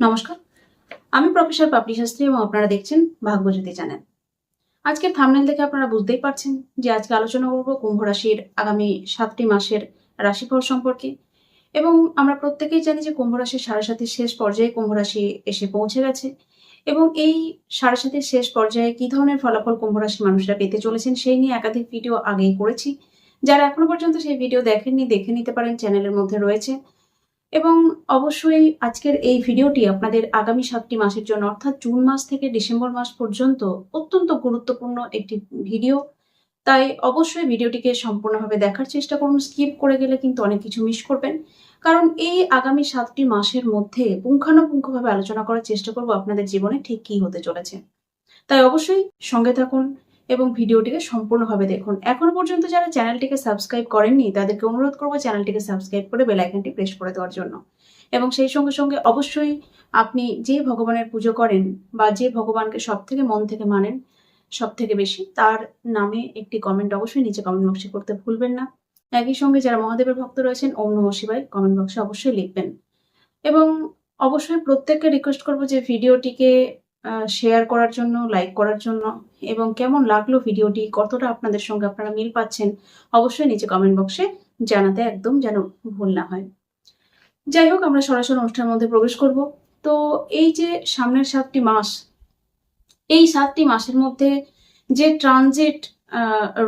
নমস্কার। আমি প্রফেসর পাপড়ি শাস্ত্রী এবং আপনারা দেখছেন ভাগ্যজ্যোতি চ্যানেল। আজকের থামনেল দেখে আপনারা বুঝতেই পারছেন যে আজকে আলোচনা করব কুম্ভ রাশির আগামী সাতটি মাসের রাশিফল সম্পর্কে এবং আমরা প্রত্যেকেই জানি যে কুম্ভ রাশির সাড়ে সাতির শেষ পর্যায়ে কুম্ভ রাশি এসে পৌঁছে গেছে এবং এই সাড়ে সাতির শেষ পর্যায়ে কি ধরনের ফলাফল কুম্ভ রাশির মানুষরা পেতে চলেছেন সেই নিয়ে একাধিক ভিডিও আগেই করেছি। যারা এখনও পর্যন্ত সেই ভিডিও দেখেননি, দেখে নিতে পারেন, চ্যানেলের মধ্যে রয়েছে। এবং অবশ্যই আজকের এই ভিডিওটি আপনাদের আগামী সাতটি মাসের জন্য, অর্থাৎ জুন মাস থেকে ডিসেম্বর মাস পর্যন্ত, অত্যন্ত গুরুত্বপূর্ণ একটি ভিডিও। তাই অবশ্যই ভিডিওটিকে সম্পূর্ণভাবে দেখার চেষ্টা করুন, স্কিপ করে গেলে কিন্তু অনেক কিছু মিস করবেন। কারণ এই আগামী সাতটি মাসের মধ্যে পুঙ্খানুপুঙ্খভাবে আলোচনা করার চেষ্টা করব আপনাদের জীবনে ঠিক কী হতে চলেছে। তাই অবশ্যই সঙ্গে থাকুন এবং ভিডিওটিকে সম্পূর্ণভাবে দেখুন। এখনও পর্যন্ত যারা চ্যানেলটিকে সাবস্ক্রাইব করেননি, তাদেরকে অনুরোধ করব চ্যানেলটিকে সাবস্ক্রাইব করে বেল আইকনটি প্রেস করে দেওয়ার জন্য। এবং সেই সঙ্গে সঙ্গে অবশ্যই আপনি যে ভগবানের পুজো করেন বা যে ভগবানকে সব থেকে মন থেকে মানেন সব থেকে বেশি, তার নামে একটি কমেন্ট অবশ্যই নিচে কমেন্ট বক্সে করতে ভুলবেন না। একই সঙ্গে যারা মহাদেবের ভক্ত রয়েছেন, ওম নম শিবাই কমেন্ট বক্সে অবশ্যই লিখবেন। এবং অবশ্যই প্রত্যেককে রিকোয়েস্ট করব যে ভিডিওটিকে শেয়ার করার জন্য লাইক করার জন্য, এবং কেমন লাগল ভিডিওটি, কতটা আপনাদের সঙ্গে আপনারা মিল পাচ্ছেন, অবশ্যই নিচে কমেন্ট বক্সে জানাতে একদম যেন ভুল না হয়। যাই হোক, আমরা সরাসরি অনুষ্ঠানের মধ্যে প্রবেশ করব। তো এই যে সামনের সাতটি মাস, এই সাতটি মাসের মধ্যে যে ট্রানজিট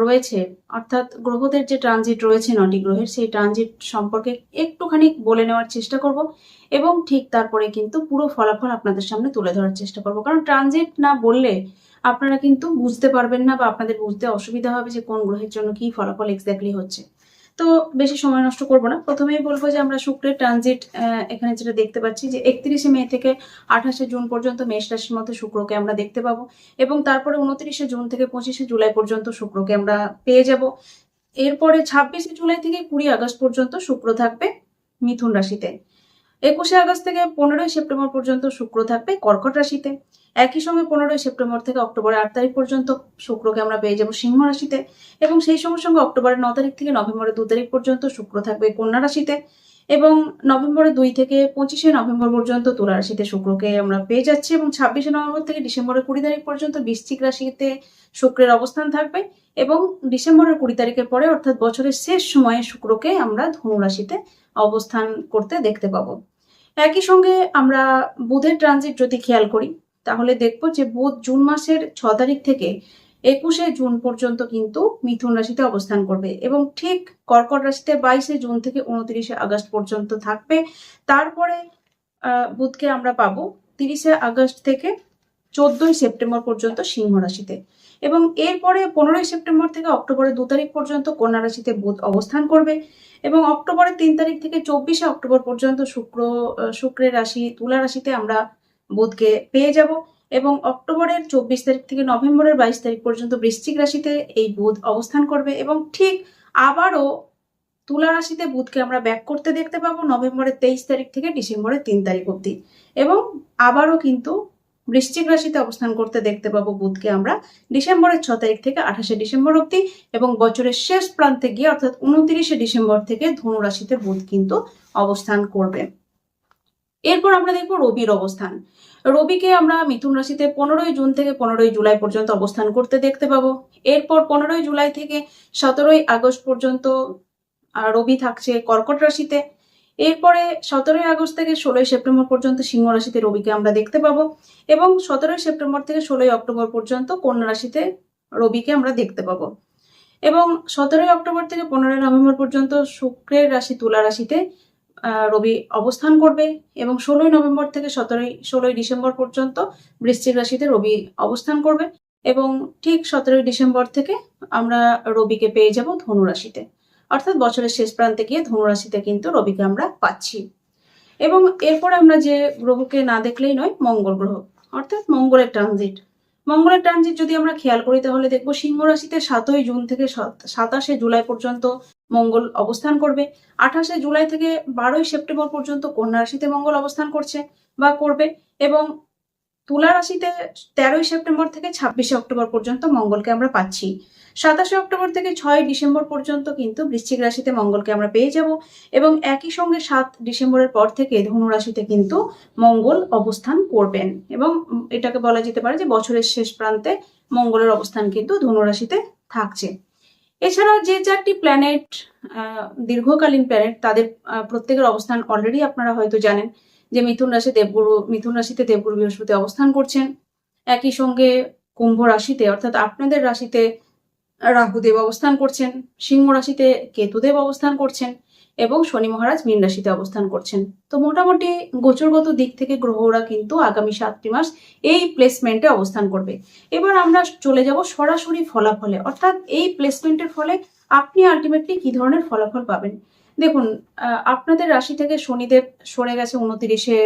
রয়েছে, অর্থাৎ গ্রহদের যে ট্রানজিট রয়েছে, নটি গ্রহের সেই ট্রানজিট সম্পর্কে একটুখানি বলে নেওয়ার চেষ্টা করব। এবং ঠিক তারপরে কিন্তু পুরো ফলাফল আপনাদের সামনে তুলে ধরার চেষ্টা করব। কারণ ট্রানজিট না বললে আপনারা কিন্তু বুঝতে পারবেন না বা আপনাদের বুঝতে অসুবিধা হবে যে কোন গ্রহের জন্য কি ফলাফল এক্স্যাক্টলি হচ্ছে। তো বেশি সময় নষ্ট করব না। প্রথমেই বলব যে আমরা শুক্রের ট্রানজিট এখানে যেটা দেখতে পাচ্ছি যে একত্রিশে মে থেকে আঠাশে জুন পর্যন্ত মেষ রাশির মধ্যে শুক্রকে আমরা দেখতে পাবো এবং তারপরে উনত্রিশে জুন থেকে পঁচিশে জুলাই পর্যন্ত শুক্রকে আমরা পেয়ে যাব। এরপরে ছাব্বিশে জুলাই থেকে কুড়ি আগস্ট পর্যন্ত শুক্র থাকবে মিথুন রাশিতে। একুশে আগস্ট থেকে পনেরোই সেপ্টেম্বর পর্যন্ত শুক্র থাকবে কর্কট রাশিতে। একই সঙ্গে পনেরোই সেপ্টেম্বর থেকে অক্টোবরের আট তারিখ পর্যন্ত শুক্রকে আমরা পেয়ে যাব সিংহ রাশিতে এবং সেই সঙ্গে সঙ্গে অক্টোবরের ন তারিখ থেকে নভেম্বরের দু তারিখ পর্যন্ত শুক্র থাকবে কন্যা রাশিতে এবং নভেম্বরের দুই থেকে পঁচিশে নভেম্বর পর্যন্ত তুলা রাশিতে শুক্রকে আমরা পেয়ে যাচ্ছি এবং ছাব্বিশে নভেম্বর থেকে ডিসেম্বরের কুড়ি তারিখ পর্যন্ত বৃশ্চিক রাশিতে শুক্রের অবস্থান থাকবে এবং ডিসেম্বরের কুড়ি তারিখের পরে অর্থাৎ বছরের শেষ সময়ে শুক্রকে আমরা ধনু রাশিতে অবস্থান করতে দেখতে পাবো। একই সঙ্গে আমরা বুধের ট্রানজিট যদি খেয়াল করি, তাহলে দেখব যে বুধ জুন মাসের ছ তারিখ থেকে একুশে জুন পর্যন্ত কিন্তু মিথুন রাশিতে অবস্থান করবে এবং ঠিক কর্কট রাশিতে বাইশে জুন থেকে উনত্রিশে আগস্ট পর্যন্ত থাকবে। তারপরে বুধকে আমরা পাবো তিরিশে আগস্ট থেকে চোদ্দই সেপ্টেম্বর পর্যন্ত সিংহ রাশিতে। এবং এরপরে পনেরোই সেপ্টেম্বর থেকে অক্টোবরের দু তারিখ পর্যন্ত কন্যা রাশিতে বুধ অবস্থান করবে এবং অক্টোবরের তিন তারিখ থেকে চব্বিশে অক্টোবর পর্যন্ত শুক্র শুক্রের রাশি, তুলা রাশিতে আমরা বুধকে পেয়ে যাব এবং অক্টোবরের চব্বিশ তারিখ থেকে নভেম্বরের বাইশ তারিখ পর্যন্ত বৃশ্চিক রাশিতে এই বুধ অবস্থান করবে এবং ঠিক আবারও তুলা রাশিতে বুধকে আমরা ব্যাক করতে দেখতে পাবো নভেম্বরের তেইশ তারিখ থেকে ডিসেম্বরের তিন তারিখ অবধি। এবং আবারও কিন্তু বৃশ্চিক রাশিতে অবস্থান করতে দেখতে পাবো বুধকে আমরা ডিসেম্বরের ছ তারিখ থেকে আঠাশে ডিসেম্বর অবধি এবং বছরের শেষ প্রান্তে গিয়ে অর্থাৎ উনত্রিশে ডিসেম্বর থেকে ধনু রাশিতে বুধ কিন্তু অবস্থান করবে। এরপর আমরা দেখব রবির অবস্থান। রবিকে আমরা মিথুন রাশিতে পনেরোই জুন থেকে পনেরোই জুলাই পর্যন্ত অবস্থান করতে দেখতে পাবো। এরপর পনেরোই জুলাই থেকে সতেরোই আগস্ট পর্যন্ত রবি থাকছে কর্কট রাশিতে। এরপরে সতেরোই আগস্ট থেকে ষোলোই সেপ্টেম্বর পর্যন্ত সিংহ রাশিতে রবিকে আমরা দেখতে পাবো এবং সতেরোই সেপ্টেম্বর থেকে ষোলোই অক্টোবর পর্যন্ত কন্যা রাশিতে রবিকে আমরা দেখতে পাবো। এবং সতেরোই অক্টোবর থেকে পনেরোই নভেম্বর পর্যন্ত শুক্রের রাশি তুলা রাশিতে রবি অবস্থান করবে এবং ষোলোই নভেম্বর থেকে সতেরোই, ষোলোই ডিসেম্বর পর্যন্ত বৃশ্চিক রাশিতে রবি অবস্থান করবে এবং ঠিক সতেরোই ডিসেম্বর থেকে আমরা রবিকে পেয়ে যাব ধনু রাশিতে। অর্থাৎ বছরের শেষ প্রান্তে গিয়ে ধনুরাশিতে কিন্তু রবিকে আমরা পাচ্ছি। এবং এরপর আমরা যে গ্রহকে না দেখলেই নয়, মঙ্গল গ্রহ, অর্থাৎ মঙ্গলের ট্রানজিট মঙ্গলের ট্রানজিট যদি আমরা খেয়াল করি, তাহলে দেখব সিংহ রাশিতে সাতই জুন থেকে সাতাশে জুলাই পর্যন্ত মঙ্গল অবস্থান করবে। আঠাশে জুলাই থেকে বারোই সেপ্টেম্বর পর্যন্ত কন্যা রাশিতে মঙ্গল অবস্থান করছে বা করবে। এবং তুলা রাশিতে তেরোই সেপ্টেম্বর থেকে ছাব্বিশে অক্টোবর পর্যন্ত মঙ্গলকে আমরা পাচ্ছি। সাতাশে অক্টোবর থেকে ছয় ডিসেম্বর পর্যন্ত কিন্তু বৃশ্চিক রাশিতে মঙ্গলকে আমরা পেয়ে যাব এবং একই সঙ্গে সাত ডিসেম্বরের পর থেকে ধনু রাশিতে কিন্তু মঙ্গল অবস্থান করবেন এবং এটাকে বলা যেতে পারে যে বছরের শেষ প্রান্তে মঙ্গলের অবস্থান কিন্তু ধনু রাশিতে থাকছে। এছাড়াও যে চারটি প্ল্যানেট দীর্ঘকালীন প্ল্যানেট তাদের প্রত্যেকের অবস্থান অলরেডি আপনারা হয়তো জানেন। যে মিথুন রাশি দেবগুরু, মিথুন রাশিতে দেবগুরু বৃহস্পতি অবস্থান করছেন। একই সঙ্গে কুম্ভ রাশিতে, অর্থাৎ আপনাদের রাশিতে রাহুদেব অবস্থান করছেন, সিংহ রাশিতে কেতুদেব অবস্থান করছেন এবং শনি মহারাজ মীন রাশিতে অবস্থান করছেন। তো মোটামুটি গোচরগত দিক থেকে গ্রহরা কিন্তু আগামী সাতটি মাস এই প্লেসমেন্টে অবস্থান করবে। এবার আমরা চলে যাব সরাসরি ফলাফলে। অর্থাৎ এই প্লেসমেন্টের ফলে আপনি আলটিমেটলি কি ধরনের ফলাফল পাবেন? দেখুন আপনাদের রাশি থেকে শনিদেব সরে গেছে উনতিরিশে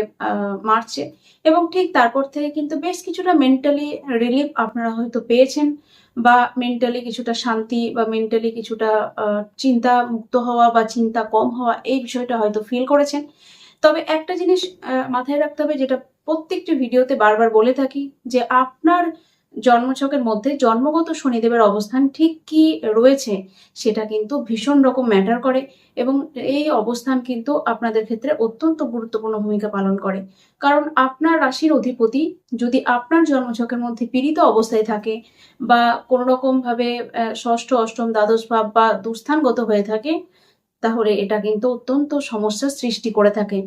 মার্চে এবং ঠিক তারপর থেকে কিন্তু বেশ কিছুটা মেন্টালি রিলিফ আপনারা হয়তো পেয়েছেন বা মেন্টালি কিছুটা শান্তি বা মেন্টালি কিছুটা চিন্তা মুক্ত হওয়া বা চিন্তা কম হওয়া এই বিষয়টা হয়তো ফিল করেছেন। তবে একটা জিনিস মাথায় রাখতে হবে যেটা প্রত্যেকটি ভিডিওতে বারবার বলে থাকি যে আপনার জন্মছকের মধ্যে জন্মগত শনিদেবের অবস্থান ঠিক কি রয়েছে সেটা কিন্তু ভীষণ রকম ম্যাটার করে এবং এই অবস্থান কিন্তু আপনাদের ক্ষেত্রে অত্যন্ত গুরুত্বপূর্ণ ভূমিকা পালন করে। কারণ আপনার রাশির অধিপতি যদি আপনার জন্মছকের মধ্যে পীড়িত অবস্থায় থাকে বা কোনো রকম ভাবে ষষ্ঠ, অষ্টম, দ্বাদশ ভাব বা দুস্থানগত হয়ে থাকে তাহলে এটা কিন্তু অত্যন্ত সমস্যার সৃষ্টি করে থাকে।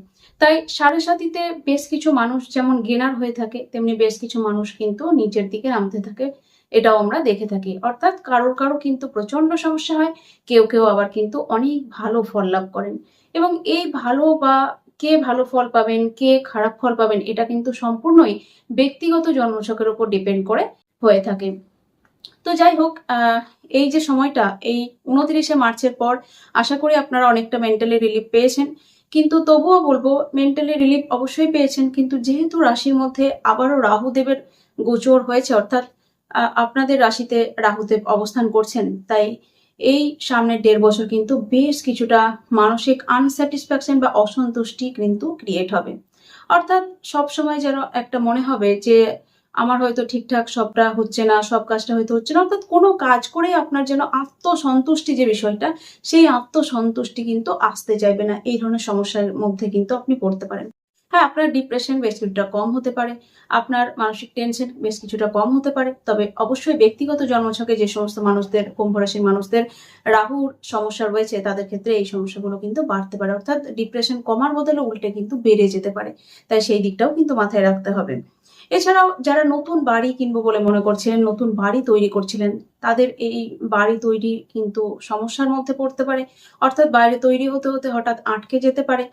তাই সাড়ে সাতিতে বেশ কিছু মানুষ যেমন গেনার হয়ে থাকে, তেমনি বেশ কিছু মানুষ কিন্তু নিচের দিকে নামতে থাকে। এটাও আমরা দেখে থাকি। অর্থাৎ কারোর কারও কিন্তু প্রচণ্ড সমস্যা হয়, কেউ কেউ আবার কিন্তু অনেক ভালো ফল লাভ করেন। এবং এই ভালো বা কে ভালো ফল পাবেন, কে খারাপ ফল পাবেন, এটা কিন্তু সম্পূর্ণই ব্যক্তিগত জন্মছকের উপর ডিপেন্ড করে হয়ে থাকে। তো যাই হোক এই যে সময়টা, এই উনত্রিশে মার্চের পর, আশা করি আপনারা অনেকটা মেন্টালি রিলিফ পেয়েছেন। কিন্তু তবুও বলব মেন্টালি রিলিফ অবশ্যই পেয়েছেন, কিন্তু যেহেতু রাশির মধ্যে আবারও রাহুদেবের গোচর হয়েছে, অর্থাৎ আপনাদের রাশিতে রাহুদেব অবস্থান করছেন, তাই এই সামনের দেড় বছর কিন্তু বেশ কিছুটা মানসিক আনস্যাটিসফ্যাকশন বা অসন্তুষ্টি কিন্তু ক্রিয়েট হবে। অর্থাৎ সবসময় যেন একটা মনে হবে যে আমার হয়তো ঠিকঠাক সবটা হচ্ছে না, সব কাজটা হয়তো হচ্ছে না। অর্থাৎ কোনো কাজ করে আপনার যেন আত্মসন্তুষ্টি যে বিষয়টা, সেই আত্মসন্তুষ্টি কিন্তু আসতে চাইবে না। এই ধরনের সমস্যার মধ্যে কিন্তু আপনি পড়তে পারেন। হ্যাঁ আপনার ডিপ্রেশন বেশ কিছুটা কম হতে পারে। আপনার মানসিক টেনশন বেশ কিছুটা কম হতে পারে। তবে অবশ্যই ব্যক্তিগত জন্মছকে যে সমস্ত মানুষদের, কুম্ভ রাশির মানুষদের রাহুর সমস্যা রয়েছে, তাদের ক্ষেত্রে এই সমস্যাগুলো কিন্তু বাড়তে পারে। অর্থাৎ ডিপ্রেশন কমার বদলে উল্টে কিন্তু বেড়ে যেতে পারে। তাই সেই দিকটাও কিন্তু মাথায় রাখতে হবে। এছাড়াও যারা নতুন বাড়ি কিনবো বলে মনে করছিলেন, নতুন বাড়ি তৈরি করছিলেন, তাদের এই বাড়ি তৈরি কিন্তু সমস্যার মধ্যে পড়তে পারে। অর্থাৎ বাইরে তৈরি হতে হতে হঠাৎ আটকে যেতে পারে।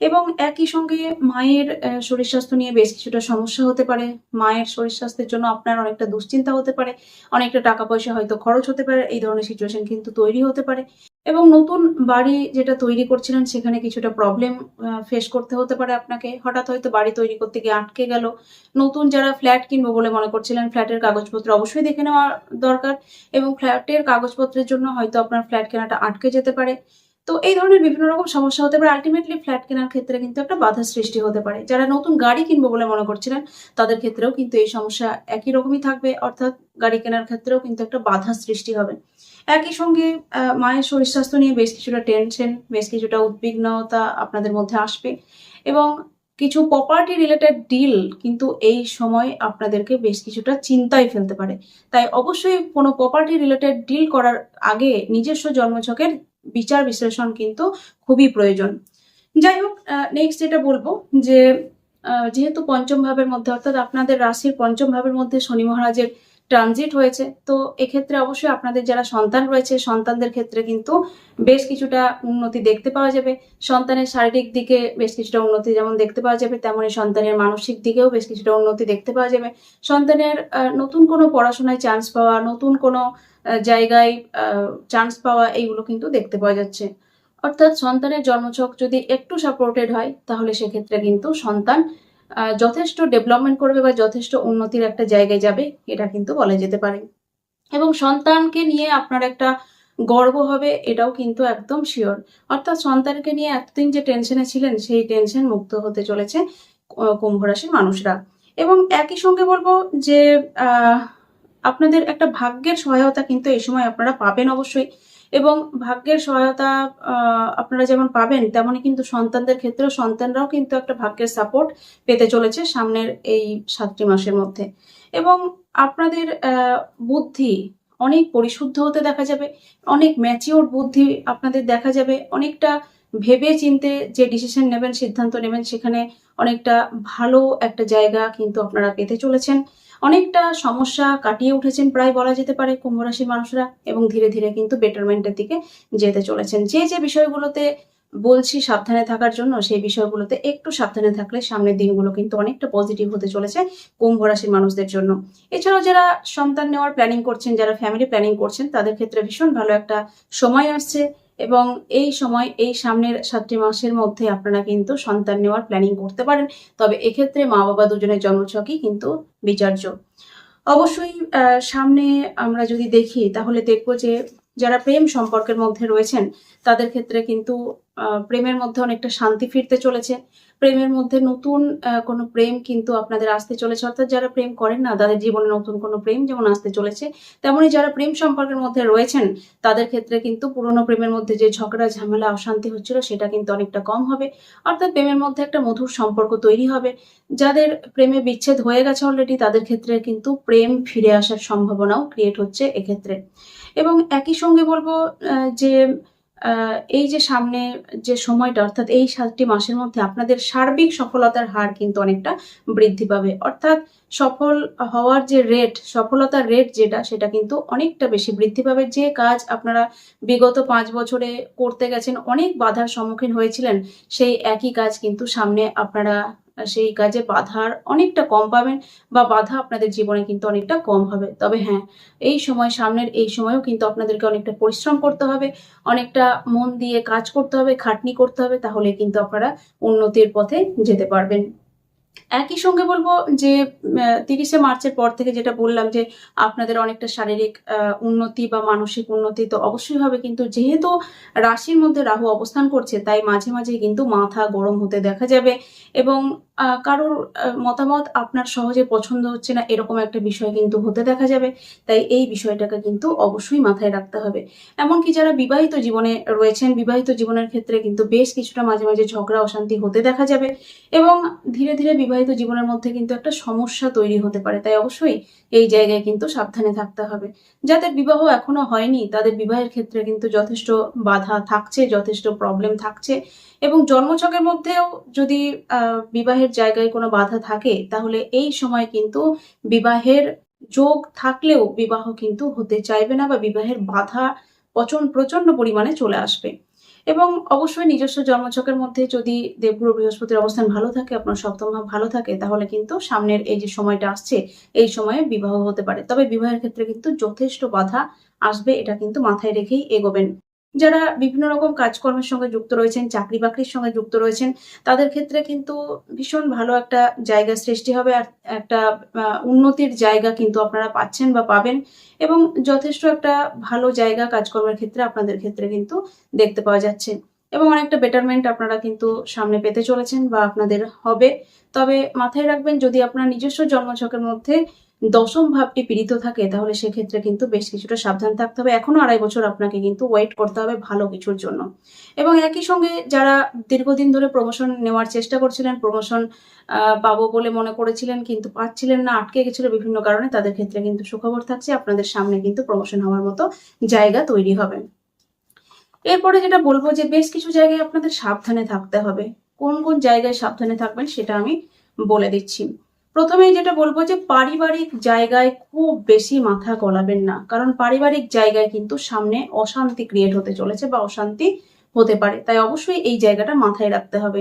এবং একই সঙ্গে মায়ের শরীর স্বাস্থ্য নিয়ে বেশ কিছুটা সমস্যা হতে পারে। মায়ের শরীর স্বাস্থ্যের জন্য আপনার অনেকটা দুশ্চিন্তা হতে পারে, অনেকটা টাকা পয়সা হয়তো খরচ হতে পারে, এই ধরনের সিচুয়েশন কিন্তু তৈরি হতে পারে। এবং নতুন বাড়ি যেটা তৈরি করছিলেন, সেখানে কিছুটা প্রবলেম ফেস করতে হতে পারে আপনাকে। হঠাৎ হয়তো বাড়ি তৈরি করতে গিয়ে আটকে গেল। নতুন যারা ফ্ল্যাট কিনবো বলে মনে করছিলেন ফ্ল্যাটের কাগজপত্র অবশ্যই দেখে নেওয়া দরকার এবং ফ্ল্যাটের কাগজপত্রের জন্য হয়তো আপনার ফ্ল্যাট কেনাটা আটকে যেতে পারে। তো এই ধরনের বিভিন্ন রকম সমস্যা হতে পারে। আলটিমেটলি ফ্ল্যাট কেনার ক্ষেত্রে কিন্তু একটা বাধার সৃষ্টি হতে পারে। যারা নতুন গাড়ি কিনবো বলে মনে করছিলেন, তাদের ক্ষেত্রেও কিন্তু এই সমস্যা একই রকমই থাকবে। অর্থাৎ গাড়ি কেনার ক্ষেত্রেও কিন্তু একটা বাধার সৃষ্টি হবে। একই সঙ্গে মায়ের শরীর স্বাস্থ্য নিয়ে বেশ কিছুটা টেনশন বেশ কিছুটা উদ্বিগ্নতা আপনাদের মধ্যে আসবে। এবং কিছু প্রপার্টি রিলেটেড ডিল কিন্তু এই সময় আপনাদেরকে বেশ কিছুটা চিন্তায় ফেলতে পারে। তাই অবশ্যই কোনো প্রপার্টি রিলেটেড ডিল করার আগে নিজস্ব জন্মছকের বিচার বিশ্লেষণ কিন্তু খুবই প্রয়োজন। যাই হোক নেক্সট যেটা বলব যে যেহেতু পঞ্চম ভাবের মধ্যে, অর্থাৎ আপনাদের রাশির পঞ্চম ভাবের মধ্যে শনি মহারাজের ট্রানজিট হয়েছে, তো এক্ষেত্রে অবশ্যই আপনাদের যারা সন্তান রয়েছে, সন্তানদের ক্ষেত্রে কিন্তু বেশ কিছুটা উন্নতি দেখতে পাওয়া যাবে। সন্তানের শারীরিক দিকে বেশ কিছুটা উন্নতি যেমন দেখতে পাওয়া যাবে তেমনই সন্তানের মানসিক দিকেও বেশ কিছুটা উন্নতি দেখতে পাওয়া যাবে। সন্তানের নতুন কোনো পড়াশোনায় চান্স পাওয়া, নতুন কোনো জায়গায় চান্স পাওয়া এইগুলো কিন্তু দেখতে পাওয়া যাচ্ছে। অর্থাৎ সন্তানের জন্মছক যদি একটু সাপোর্টেড হয় তাহলে সেক্ষেত্রে কিন্তু সন্তান যথেষ্ট ডেভেলপমেন্ট করবে বা যথেষ্ট উন্নতির একটা জায়গায় যাবে এটা কিন্তু বলা যেতে পারে। এবং সন্তানকে নিয়ে আপনার একটা গর্ব হবে এটাও কিন্তু একদম শিওর অর্থাৎ সন্তানকে নিয়ে এতদিন যে টেনশনে ছিলেন সেই টেনশন মুক্ত হতে চলেছে কুম্ভ রাশির মানুষরা। এবং একই সঙ্গে বলব যে আহ, আপনাদের একটা ভাগ্যের সহায়তা কিন্তু এই সময় আপনারা পাবেন অবশ্যই। এবং ভাগ্যের সহায়তা আপনারা যেমন পাবেন তেমনই কিন্তু সন্তানদের ক্ষেত্রেও সন্তানরাও কিন্তু একটা ভাগ্যের সাপোর্ট পেতে চলেছে সামনের এই সাতটি মাসের মধ্যে। এবং আপনাদের বুদ্ধি অনেক পরিশুদ্ধ হতে দেখা যাবে, অনেক ম্যাচিওর বুদ্ধি আপনাদের দেখা যাবে, অনেকটা ভেবে চিনতে যে ডিসিশন নেবেন, সিদ্ধান্ত নেবেন, সেখানে অনেকটা ভালো একটা জায়গা কিন্তু আপনারা পেতে চলেছেন। অনেকটা সমস্যা কাটিয়ে উঠেছেন, প্রায় বলা যেতে পারে কুম্ভ রাশির মানুষরা এবং ধীরে ধীরে কিন্তু বেটারমেন্টের দিকে যেতে চলেছেন। যে যে বিষয়গুলোতে বলছি সাবধানে থাকার জন্য, সেই বিষয়গুলোতে একটু সাবধানে থাকলে সামনের দিনগুলো কিন্তু অনেকটা পজিটিভ হতে চলেছে কুম্ভ রাশির মানুষদের জন্য। এছাড়াও যারা সন্তান নেওয়ার প্ল্যানিং করছেন, যারা ফ্যামিলি প্ল্যানিং করছেন, তাদের ক্ষেত্রে ভীষণ ভালো একটা সময় আসছে। এবং এই সময়, এই সামনের সাতটি মাসের মধ্যে আপনারা কিন্তু সন্তান নেওয়ার প্ল্যানিং করতে পারেন। তবে এক্ষেত্রে মা বাবা দুজনের জন্মছকই কিন্তু বিচার্য। অবশ্যই সামনে আমরা যদি দেখি, তাহলে দেখব যে যারা প্রেম সম্পর্কের মধ্যে রয়েছেন, তাদের ক্ষেত্রে কিন্তু প্রেমের মধ্যে অনেকটা শান্তি ফিরতে চলেছে। প্রেমের মধ্যে নতুন কোনো প্রেম কিন্তু আপনাদের আসতে চলেছে। অর্থাৎ যারা প্রেম করেন না, তাদের জীবনে নতুন কোনো প্রেম যেমন আসতে চলেছে, তেমনি যারা প্রেম সম্পর্কের মধ্যে রয়েছেন, তাদের ক্ষেত্রে কিন্তু পুরনো প্রেমের মধ্যে যে ঝগড়া, ঝামেলা, অশান্তি হচ্ছিল, সেটা কিন্তু অনেকটা কম হবে। অর্থাৎ প্রেমের মধ্যে একটা মধুর সম্পর্ক তৈরি হবে। যাদের প্রেমে বিচ্ছেদ হয়ে গেছে অলরেডি তাদের ক্ষেত্রে কিন্তু প্রেম ফিরে আসার সম্ভাবনাও ক্রিয়েট হচ্ছে এক্ষেত্রে। এবং একই সঙ্গে বলব আহ, যে এই যে সামনে যে সময়টা অর্থাৎ এই সাতটি মাসের মধ্যে আপনাদের সার্বিক সফলতার হার কিন্তু অনেকটা বৃদ্ধি পাবে। অর্থাৎ সফল হওয়ার যে রেট সফলতার রেট যেটা সেটা কিন্তু অনেকটা বেশি বৃদ্ধি পাবে। যে কাজ আপনারা বিগত পাঁচ বছরে করতে গেছেন অনেক বাধার সম্মুখীন হয়েছিলেন সেই একই কাজ কিন্তু সামনে আপনারা সেই কাজে বাধার অনেকটা কম পাবেন বা বাধা আপনাদের জীবনে কিন্তু অনেকটা কম হবে। তবে হ্যাঁ এই সময় সামনের এই সময়ও কিন্তু আপনাদেরকে অনেকটা পরিশ্রম করতে হবে, অনেকটা মন দিয়ে কাজ করতে হবে, খাটনি করতে হবে, তাহলে কিন্তু আপনারা উন্নতির পথে যেতে পারবেন। একই সঙ্গে বলব যে তিরিশে মার্চের পর থেকে যেটা বললাম যে, আপনাদের অনেকটা শারীরিক উন্নতি বা মানসিক উন্নতি তো অবশ্যই হবে। কিন্তু যেহেতু রাশির মধ্যে রাহু অবস্থান করছে, তাই মাঝে মাঝে কিন্তু মাথা গরম হতে দেখা যাবে এবং কারোর মতামত আপনার সহজে পছন্দ হচ্ছে না, এরকম একটা বিষয় কিন্তু হতে দেখা যাবে। তাই এই বিষয়টাকে কিন্তু অবশ্যই মাথায় রাখতে হবে। এমনকি যারা বিবাহিত জীবনে রয়েছেন, বিবাহিত জীবনের ক্ষেত্রে কিন্তু বেশ কিছুটা মাঝে মাঝে ঝগড়া, অশান্তি হতে দেখা যাবে এবং ধীরে ধীরে বিবাহিত জীবনের মধ্যে কিন্তু একটা সমস্যা তৈরি হতে পারে। তাই অবশ্যই এই জায়গায় কিন্তু সাবধানে থাকতে হবে। যাদের বিবাহ এখনও হয়নি, তাদের বিবাহের ক্ষেত্রে কিন্তু যথেষ্ট বাধা থাকছে, যথেষ্ট প্রবলেম থাকছে এবং জন্মছকের মধ্যেও যদি বিবাহের জায়গায় কোনো বাধা থাকে, তাহলে এই সময় কিন্তু বিবাহের যোগ থাকলেও বিবাহ কিন্তু হতে চাইবে না বা বিবাহের বাধা প্রচণ্ড প্রচণ্ড পরিমাণে চলে আসবে। এবং অবশ্যই নিজস্ব জন্মছকের মধ্যে যদি দেবগুরু বৃহস্পতির অবস্থান ভালো থাকে, আপনার সপ্তম ভাব ভালো থাকে, তাহলে কিন্তু সামনের এই যে সময়টা আসছে, এই সময়ে বিবাহ হতে পারে। তবে বিবাহের ক্ষেত্রে কিন্তু যথেষ্ট বাধা আসবে, এটা কিন্তু মাথায় রেখেই এগোবেন। যারা বিভিন্ন রকম কাজকর্মের সঙ্গে যুক্ত রয়েছেন, চাকরি বাকরির সঙ্গে যুক্ত রয়েছেন, তাদের ক্ষেত্রে কিন্তু ভীষণ ভালো একটা জায়গা সৃষ্টি হবে আর একটা উন্নতির জায়গা কিন্তু আপনারা পাচ্ছেন বা পাবেন এবং যথেষ্ট একটা ভালো জায়গা কাজকর্মের ক্ষেত্রে আপনাদের ক্ষেত্রে কিন্তু দেখতে পাওয়া যাচ্ছে এবং অনেকটা বেটারমেন্ট আপনারা কিন্তু সামনে পেতে চলেছেন বা আপনাদের হবে। তবে মাথায় রাখবেন, যদি আপনার নিজস্ব জন্মছকের মধ্যে দশম ভাবটি পীড়িত থাকে, তাহলে সেক্ষেত্রে কিন্তু বেশ কিছুটা সাবধান থাকতে হবে। এখনও আড়াই বছর আপনাকে কিন্তু ওয়েট করতে হবে ভালো কিছুর জন্য। এবং একই সঙ্গে যারা দীর্ঘদিন ধরে প্রমোশন নেওয়ার চেষ্টা করছিলেন প্রমোশন পাবো বলে মনে করেছিলেন কিন্তু পাচ্ছিলেন না, আটকে গেছিল বিভিন্ন কারণে, তাদের ক্ষেত্রে কিন্তু সুখবর থাকছে, আপনাদের সামনে কিন্তু প্রমোশন হওয়ার মতো জায়গা তৈরি হবে। এরপরে যেটা বলব যে বেশ কিছু জায়গায় আপনাদের সাবধানে থাকতে হবে। কোন কোন জায়গায় সাবধানে থাকবেন সেটা আমি বলে দিচ্ছি। প্রথমেই যেটা বলব যে পারিবারিক জায়গায় খুব বেশি মাথা গলাবেন না। কারণ পারিবারিক জায়গায় কিন্তু সামনে অশান্তি ক্রিয়েট হতে চলেছে বা অশান্তি হতে পারে। তাই অবশ্যই এই জায়গাটা মাথায় রাখতে হবে।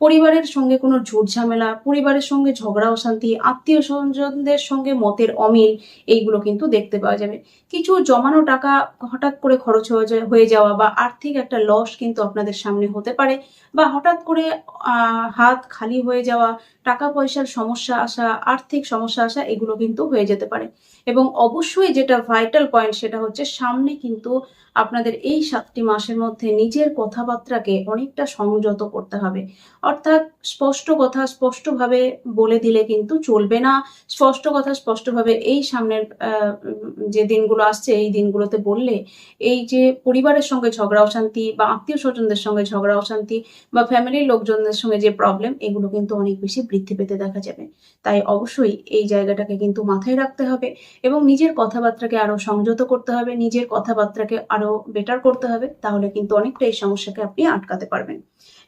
পরিবারের সঙ্গে কোনো ঝুট ঝামেলা পরিবারের সঙ্গে ঝগড়া, অশান্তি, আত্মীয় স্বজনদের সঙ্গে মতের অমিল, এইগুলো কিন্তু দেখতে পাওয়া যাবে। কিছু জমানো টাকা হঠাৎ করে খরচ হয়ে যাওয়া বা আর্থিক একটা লস কিন্তু আপনাদের সামনে হতে পারে বা হঠাৎ করে হাত খালি হয়ে যাওয়া, টাকা পয়সার সমস্যা আসা, আর্থিক সমস্যা আসা, এগুলো কিন্তু হয়ে যেতে পারে। এবং অবশ্যই যেটা ভাইটাল পয়েন্ট সেটা হচ্ছে সামনে কিন্তু আপনাদের এই সাতটি মাসের মধ্যে নিজের কথাবার্তাকে অনেকটা সংযত করতে হবে। অর্থাৎ স্পষ্ট কথা স্পষ্টভাবে বলে দিলে কিন্তু চলবে না। স্পষ্ট কথা স্পষ্টভাবে এই সামনের যে দিনগুলো আসছে, এই দিনগুলোতে বললে এই যে পরিবারের সঙ্গে ঝগড়া, অশান্তি বা আত্মীয় স্বজনদের সঙ্গে ঝগড়া, অশান্তি বা ফ্যামিলির লোকজনদের সঙ্গে যে প্রবলেম এগুলো কিন্তু অনেক বেশি বৃদ্ধি পেতে দেখা যাবে। তাই অবশ্যই এই জায়গাটাকে কিন্তু মাথায় রাখতে হবে এবং নিজের কথাবার্তাকে আরও সংযত করতে হবে, নিজের কথাবার্তাকে আরও বেটার করতে হবে, তাহলে কিন্তু অনেকটা এই সমস্যাকে আপনি আটকাতে পারবেন।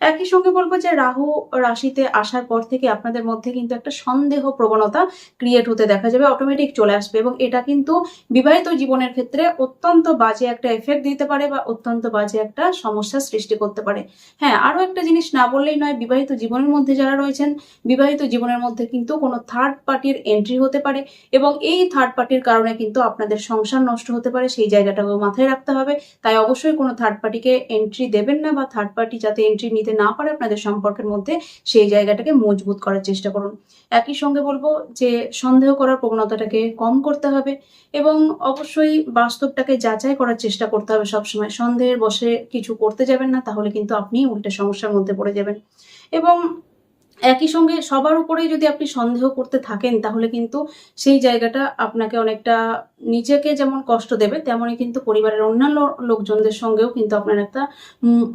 একই সঙ্গে বলব যে রাহু রাশিতে আসার পর থেকে আপনাদের মধ্যে কিন্তু একটা সন্দেহ প্রবণতা ক্রিয়েট হতে দেখা যাবে অটোমেটিক চলে আসবে এবং এটা কিন্তু বিবাহিত জীবনের ক্ষেত্রে অত্যন্ত বাজে একটা এফেক্ট দিতে পারে বা অত্যন্ত বাজে একটা সমস্যার সৃষ্টি করতে পারে। হ্যাঁ আরও একটা জিনিস না বললেই নয়, বিবাহিত জীবনের মধ্যে যারা রয়েছেন, বিবাহিত জীবনের মধ্যে কিন্তু কোনো থার্ড পার্টির এন্ট্রি হতে পারে এবং এই থার্ড পার্টির কারণে কিন্তু আপনাদের সংসার নষ্ট হতে পারে, সেই জায়গাটাকেও মাথায় রাখতে হবে। তাই অবশ্যই কোনো থার্ড পার্টিকে এন্ট্রি দেবেন না বা থার্ড পার্টি যাতে এন্ট্রি নিতে না পারে আপনাদের সম্পর্কের মধ্যে সেই জায়গাটাকে মজবুত করার চেষ্টা করুন। একই সঙ্গে বলব যে সন্দেহ করার প্রবণতাটাকে কম করতে হবে এবং অবশ্যই বাস্তবটাকে যাচাই করার চেষ্টা করতে হবে সবসময়। সন্দেহের বসে কিছু করতে যাবেন না, তাহলে কিন্তু আপনি উল্টে সমস্যার মধ্যে পড়ে যাবেন। এবং একই সঙ্গে সবার উপরেই যদি আপনি সন্দেহ করতে থাকেন, তাহলে কিন্তু সেই জায়গাটা আপনাকে অনেকটা নিজেকে যেমন কষ্ট দেবে, তেমনই কিন্তু পরিবারের অন্যান্য লোকজনদের সঙ্গেও কিন্তু আপনার একটা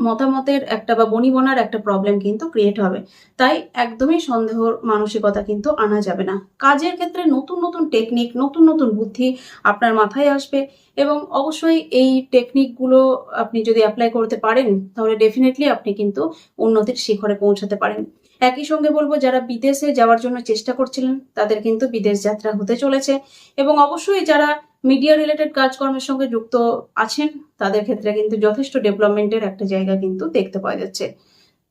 মতামতের একটা বা বনিবনার একটা প্রবলেম কিন্তু ক্রিয়েট হবে। তাই একদমই সন্দেহর মানসিকতা কিন্তু আনা যাবে না। কাজের ক্ষেত্রে নতুন নতুন টেকনিক নতুন নতুন বুদ্ধি আপনার মাথায় আসবে এবং অবশ্যই এই টেকনিকগুলো আপনি যদি অ্যাপ্লাই করতে পারেন, তাহলে ডেফিনেটলি আপনি কিন্তু উন্নতির শিখরে পৌঁছাতে পারেন। একই সঙ্গে বলব, যারা বিদেশে যাওয়ার জন্য চেষ্টা করছিলেন, তাদের কিন্তু বিদেশ যাত্রা হতে চলেছে। এবং অবশ্যই যারা মিডিয়া রিলেটেড কাজকর্মের সঙ্গে যুক্ত আছেন, তাদের ক্ষেত্রে কিন্তু যথেষ্ট ডেভেলপমেন্টের একটা জায়গা কিন্তু দেখতে পাওয়া যাচ্ছে।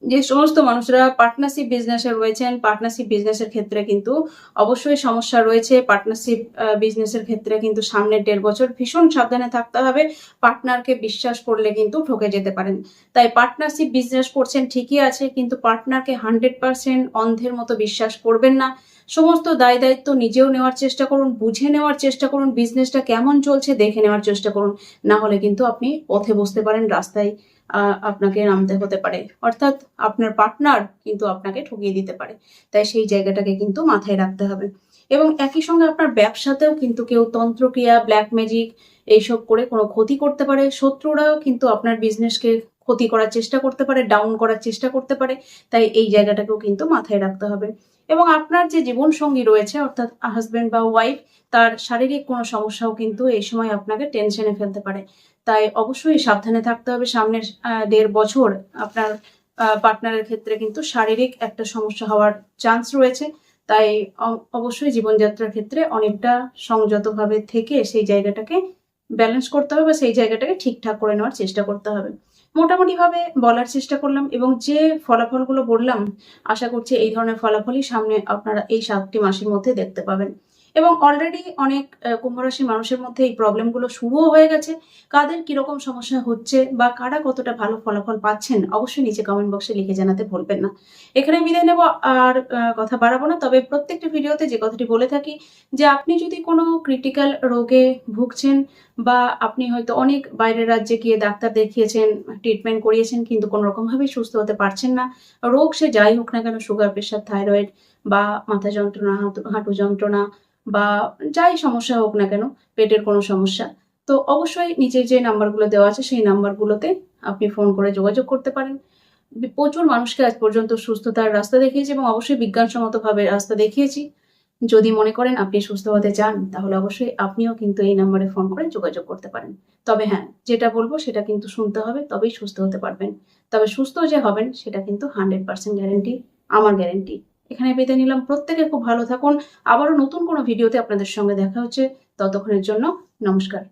যে সমস্ত মানুষরা পার্টনারশিপ বিজনেসে রয়েছেন পার্টনারশিপ বিজনেসের ক্ষেত্রে কিন্তু অবশ্যই সমস্যা রয়েছে। পার্টনারশিপ বিজনেসের ক্ষেত্রে কিন্তু সামনের দেড় বছর ভীষণ সাবধানে থাকতে হবে। পার্টনারকে বিশ্বাস করলে কিন্তু ঠকে যেতে পারেন। তাই পার্টনারশিপ বিজনেস করছেন ঠিকই আছে, কিন্তু পার্টনারকে হান্ড্রেড পার্সেন্ট অন্ধের মতো বিশ্বাস করবেন না। সমস্ত দায় দায়িত্ব নিজেও নেওয়ার চেষ্টা করুন, বুঝে নেওয়ার চেষ্টা করুন বিজনেসটা কেমন চলছে দেখে নেওয়ার চেষ্টা করুন। না হলে কিন্তু আপনি পথে বসতে পারেন রাস্তায়। আপনাকে নামতে হতে পারে। অর্থাৎ আপনার পার্টনার কিন্তু আপনাকে ঠকিয়ে দিতে পারে। তাই সেই জায়গাটাকে কিন্তু মাথায় রাখতে হবে। এবং একই সঙ্গে আপনার ব্যবসাতেও কিন্তু কেউ তন্ত্রক্রিয়া ব্ল্যাক ম্যাজিক এইসব করে কোনো ক্ষতি করতে পারে। শত্রুরাও কিন্তু আপনার বিজনেসকে ক্ষতি করার চেষ্টা করতে পারে ডাউন করার চেষ্টা করতে পারে। তাই এই জায়গাটাকেও কিন্তু মাথায় রাখতে হবে। এবং আপনার যে জীবন সঙ্গী রয়েছে, অর্থাৎ হাজবেন্ড বা ওয়াইফ তার শারীরিক কোনো সমস্যাও কিন্তু এই সময় আপনাকে টেনশনে ফেলতে পারে। তাই অবশ্যই সাবধানে থাকতে হবে। সামনের দেড় বছর আপনার পার্টনারের ক্ষেত্রে কিন্তু শারীরিক একটা সমস্যা হওয়ার চান্স রয়েছে। তাই অবশ্যই জীবনযাত্রার ক্ষেত্রে অনেকটা সংযতভাবে থেকে সেই জায়গাটাকে ব্যালেন্স করতে হবে বা সেই জায়গাটাকে ঠিকঠাক করে নেওয়ার চেষ্টা করতে হবে। মোটামুটি ভাবে বলার চেষ্টা করলাম এবং যে ফলাফলগুলো বললাম, আশা করছি এই ধরনের ফলাফলই সামনে আপনারা এই সাতটি মাসের মধ্যে দেখতে পাবেন। এবং অলরেডি অনেক আহ, কুম্ভ রাশির মানুষের মধ্যে এই প্রবলেমগুলো শুরুও হয়ে গেছে। কাদের কীরকম সমস্যা হচ্ছে বা কারা কতটা ভালো ফলাফল পাচ্ছেন অবশ্যই নিচে কমেন্ট বক্সে লিখে জানাতে ভুলবেন না। এখানে বিদায় নেব আর কথা বাড়াবো না তবে প্রত্যেকটা ভিডিওতে যে কথাটি বলে থাকি যে আপনি যদি কোনো ক্রিটিক্যাল রোগে ভুগছেন বা আপনি হয়তো অনেক বাইরের রাজ্যে গিয়ে ডাক্তার দেখিয়েছেন ট্রিটমেন্ট করিয়েছেন কিন্তু কোনো রকমভাবেই সুস্থ হতে পারছেন না রোগ সে যাই হোক না কেন সুগার প্রেশার থাইরয়েড বা মাথা যন্ত্রণা হাঁটু যন্ত্রণা বা যাই সমস্যা হোক না কেন, পেটের কোনো সমস্যা, তো অবশ্যই নিচের যে নাম্বারগুলো দেওয়া আছে সেই নাম্বারগুলোতে আপনি ফোন করে যোগাযোগ করতে পারেন। প্রচুর মানুষকে আজ পর্যন্ত সুস্থতার রাস্তা দেখিয়েছি এবং অবশ্যই বিজ্ঞানসম্মতভাবে রাস্তা দেখিয়েছি। যদি মনে করেন আপনি সুস্থ হতে চান, তাহলে অবশ্যই আপনিও কিন্তু এই নাম্বারে ফোন করে যোগাযোগ করতে পারেন। তবে হ্যাঁ যেটা বলব সেটা কিন্তু শুনতে হবে, তবেই সুস্থ হতে পারবেন। তবে সুস্থ যে হবেন, সেটা কিন্তু হান্ড্রেড পার্সেন্ট গ্যারেন্টি আমার গ্যারেন্টি এখানে পেতে নিলাম। প্রত্যেকে খুব ভালো থাকুন। আবারও নতুন কোনো ভিডিওতে আপনাদের সঙ্গে দেখা হচ্ছে। ততক্ষণের জন্য নমস্কার।